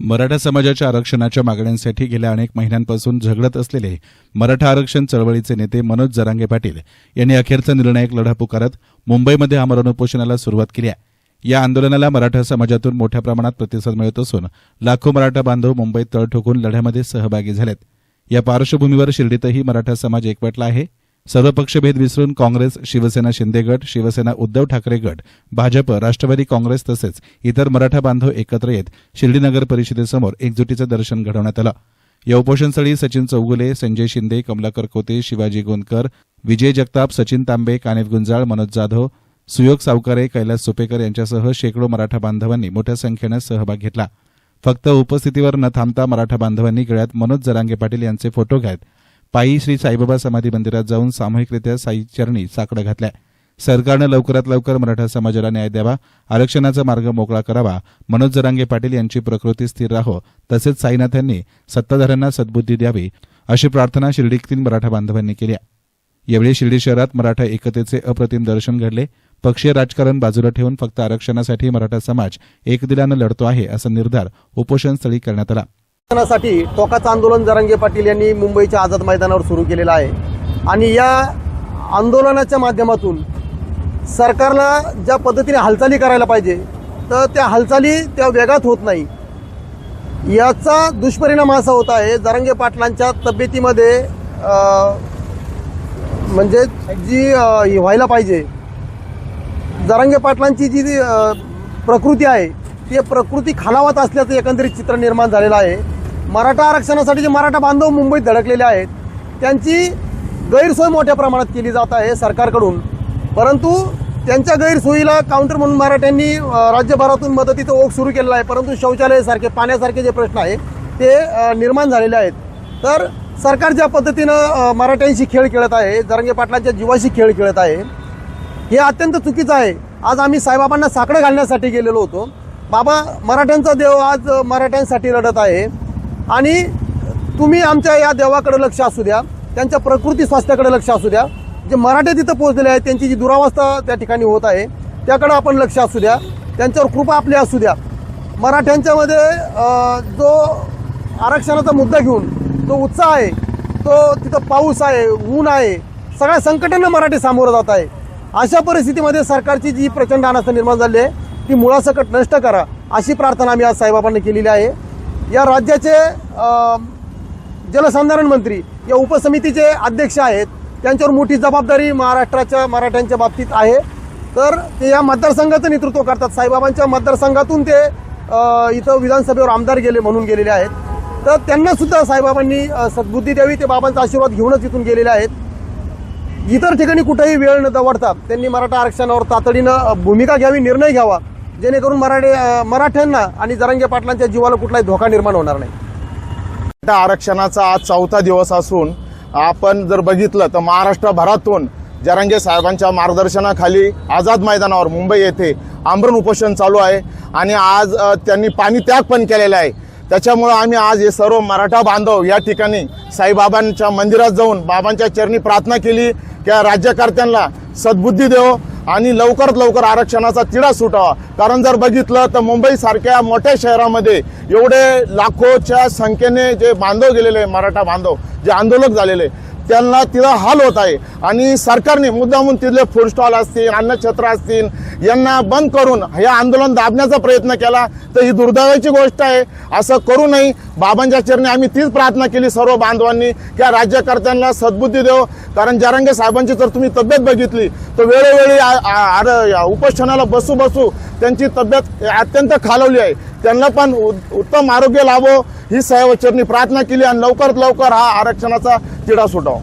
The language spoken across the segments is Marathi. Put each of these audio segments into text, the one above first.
मराठा समाजाच्या आरक्षणाच्या मागण्यांसाठी गेल्या अनेक महिन्यांपासून झगडत असलेले मराठा आरक्षण चळवळीचे नेते मनोज जरांगे पाटील यांनी अखेरचा निर्णायक लढा पुकारत मुंबईमध्ये आमरण उपोषणाला सुरुवात केली आहे. या आंदोलनाला मराठा समाजातून मोठ्या प्रमाणात प्रतिसाद मिळत असून लाखो मराठा बांधव मुंबईत तळ ठोकून लढ्यामध्ये सहभागी झालेत. या पार्श्वभूमीवर शिर्डीतही मराठा समाज एकवटला आहे. सर्व पक्षभेद विसरून काँग्रेस शिवसेना शिंदे गट शिवसेना उद्धव ठाकरे गट भाजप राष्ट्रवादी काँग्रेस तसेच इतर मराठा बांधव एकत्र येत शिर्डी नगर परिषदेसमोर एकजुटीचं दर्शन घडवण्यात आलं. या उपोषणस्थळी सचिन चौगुले संजय शिंदे कमलाकर कोते शिवाजी गोंदकर विजय जगताप सचिन तांबे कानिफ गुंजाळ मनोज जाधव सुयोग सावकारे कैलास सुपेकर यांच्यासह शेकडो मराठा बांधवांनी मोठ्या संख्येनं सहभाग घेतला. फक्त उपस्थितीवर न थांबता मराठा बांधवांनी गळ्यात मनोज जरांगे पाटील यांचे फोटो घेत पायी श्री साईबाबा समाधी मंदिरात जाऊन सामूहिकरित्या साईचरणी साकडं घातल्या. सरकारनं लवकरात लवकर मराठा समाजाला न्याय द्यावा आरक्षणाचा मार्ग मोकळा करावा मनोज जरांगे पाटील यांची प्रकृती स्थिर राहो तसेच साईनाथ यांनी सत्ताधाऱ्यांना सद्बुद्धी द्यावी अशी प्रार्थना शिर्डीतील मराठा बांधवांनी केली यावेळी शिर्डी शहरात मराठा एकतेचे अप्रतिम दर्शन घडले. पक्षीय राजकारण बाजूला ठेवून फक्त आरक्षणासाठी मराठा समाज एकदिलानं लढतो आहे असा निर्धार उपोषणस्थळी करण्यात आला. आरक्षणासाठी टोकाचं आंदोलन जरांगे पाटील यांनी मुंबईच्या आझाद मैदानावर सुरू केलेलं आहे. आणि या आंदोलनाच्या माध्यमातून सरकारला ज्या पद्धतीने हालचाली करायला पाहिजे तर त्या हालचाली त्या वेगात होत नाही. याचा दुष्परिणाम असा होत आहे जरांगे पाटलांच्या तब्येतीमध्ये म्हणजे जी व्हायला पाहिजे. जरांगे पाटलांची जी प्रकृती आहे ती प्रकृती खालावत असल्याचं एकंदरीत चित्र निर्माण झालेलं आहे. मराठा आरक्षणासाठी जे मराठा बांधव मुंबईत धडकलेले आहेत त्यांची गैरसोय मोठ्या प्रमाणात केली जात आहे सरकारकडून. परंतु त्यांच्या गैरसोयीला काउंटर म्हणून मराठ्यांनी राज्यभरातून मदतीचा ओघ सुरू केलेला आहे. परंतु शौचालयासारखे पाण्यासारखे जे प्रश्न आहे ते निर्माण झालेले आहेत. तर सरकार ज्या पद्धतीनं मराठ्यांशी खेळ खेळत आहे जरंगे पाटलांच्या जीवाशी खेळ खेळत आहे हे अत्यंत चुकीचं आहे. आज आम्ही साईबाबांना साकडं घालण्यासाठी गेलेलो होतो. बाबा मराठ्यांचा देव आज मराठ्यांसाठी लढत आहे. आणि तुम्ही आमच्या या देवाकडे लक्ष असू द्या. त्यांच्या प्रकृती स्वास्थ्याकडे लक्ष असू द्या. जे मराठे तिथं पोहोचलेले आहेत त्यांची जी दुरावस्था त्या ठिकाणी होत आहे त्याकडं आपण लक्ष असू द्या. त्यांच्यावर कृपा आपली असू द्या. मराठ्यांच्यामध्ये जो आरक्षणाचा मुद्दा घेऊन जो उत्साह आहे तो तिथं पाऊस आहे ऊन आहे सगळ्या संकटांना मराठी सामोरं जात आहे. अशा परिस्थितीमध्ये सरकारची जी प्रचंड अनास्था निर्माण झाली आहे ती मुळासकट नष्ट करा अशी प्रार्थना आम्ही आज साईबाबांनी केलेली आहे. या राज्याचे जलसंधारण मंत्री या उपसमितीचे अध्यक्ष आहेत. त्यांच्यावर मोठी जबाबदारी महाराष्ट्राच्या मराठ्यांच्या बाबतीत आहे. तर ते या मतदारसंघाचं नेतृत्व करतात. साईबाबांच्या मतदारसंघातून ते इथं विधानसभेवर आमदार गेले म्हणून गेलेले आहेत. तर त्यांना सुद्धा साईबाबांनी सद्बुद्धी द्यावी ते बाबांचा आशीर्वाद घेऊनच इथून गेलेले आहेत. इतर ठिकाणी कुठेही वेळ न दवडता त्यांनी मराठा आरक्षणावर तातडीनं भूमिका घ्यावी निर्णय घ्यावा. जेणेकरून मराठे मराठ्यांना आणि जरांगे पाटलांच्या जीवाला कुठलाही धोका निर्माण होणार नाही. मराठा आरक्षणाचा आज चौथा दिवस असून आपण जर बघितलं तर महाराष्ट्रभरातून जरांगे साहेबांच्या मार्गदर्शनाखाली आझाद मैदानावर मुंबई येथे आमरण उपोषण चालू आहे. आणि आज त्यांनी पाणी त्याग पण केलेला आहे. त्याच्यामुळं आम्ही आज हे सर्व मराठा बांधव या ठिकाणी साईबाबांच्या मंदिरात जाऊन बाबांच्या चरणी प्रार्थना केली की राज्यकर्त्यांना सद्बुद्धी देव आणि लवकरात लवकर आरक्षणाचा तिढा सुटावा. कारण जर बघितलं तर मुंबईसारख्या मोठ्या शहरामध्ये एवढे लाखोच्या संख्येने जे बांधव गेलेले आहे, मराठा बांधव जे आंदोलक झालेले त्यांना तिला हाल होत आहे. आणि सरकारने मुद्दामून तिथले फूड स्टॉल असतील अन्नछत्र असतील यांना बंद करून हे आंदोलन दाबण्याचा प्रयत्न केला तर ही दुर्दैवाची गोष्ट आहे. असं करू नये. बाबांच्या चरणी आम्ही तीच प्रार्थना केली सर्व बांधवांनी की राज्यकर्त्यांना सद्बुद्धी देव. कारण जरांगे साहेबांची जर तुम्ही तब्येत बघितली तर वेळोवेळी आर- उपोषणाला बसू बसू त्यांची तब्येत अत्यंत खालवली आहे. त्यांना पण उ- उत्तम आरोग्य लाभो. ही साहेबांचरणी प्रार्थना केली आणि लवकरात लवकर हा आरक्षणाचा तिढा सुटावा.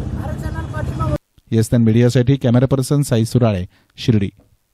येस्टर्न मीडियासाठी कॅमेरा पर्सन साई सुराळे शिर्डी.